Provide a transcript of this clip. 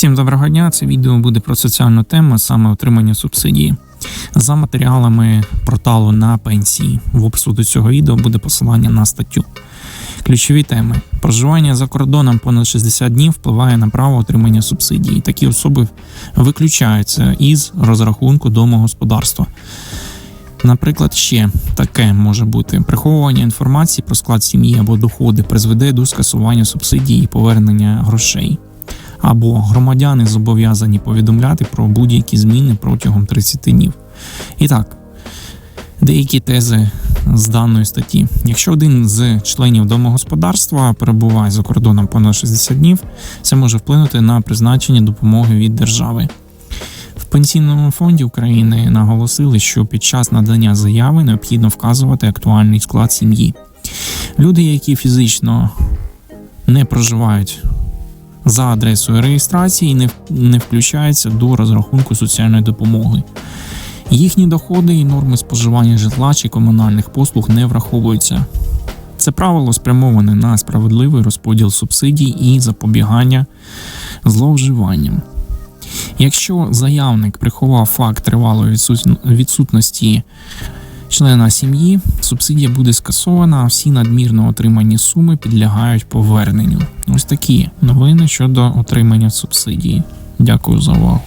Всім доброго дня. Це відео буде про соціальну тему, саме отримання субсидії. За матеріалами порталу на пенсії. В опису до цього відео буде посилання на статтю. Ключові теми: проживання за кордоном понад 60 днів впливає на право отримання субсидії. Такі особи виключаються із розрахунку домогосподарства. Наприклад, ще таке може бути приховування інформації про склад сім'ї або доходи призведе до скасування субсидії і повернення грошей. Або громадяни зобов'язані повідомляти про будь-які зміни протягом 30 днів. І так, деякі тези з даної статті. Якщо один з членів домогосподарства перебуває за кордоном понад 60 днів, це може вплинути на призначення допомоги від держави. Пенсійному фонді України наголосили, що під час надання заяви необхідно вказувати актуальний склад сім'ї. Люди, які фізично не проживають за адресою реєстрації, не, не включаються до розрахунку соціальної допомоги. Їхні доходи і норми споживання житла чи комунальних послуг не враховуються. Це правило спрямоване на справедливий розподіл субсидій і запобігання зловживанням. Якщо заявник приховав факт тривалої відсутності члена сім'ї, субсидія буде скасована, а всі надмірно отримані суми підлягають поверненню. Ось такі новини щодо отримання субсидії. Дякую за увагу.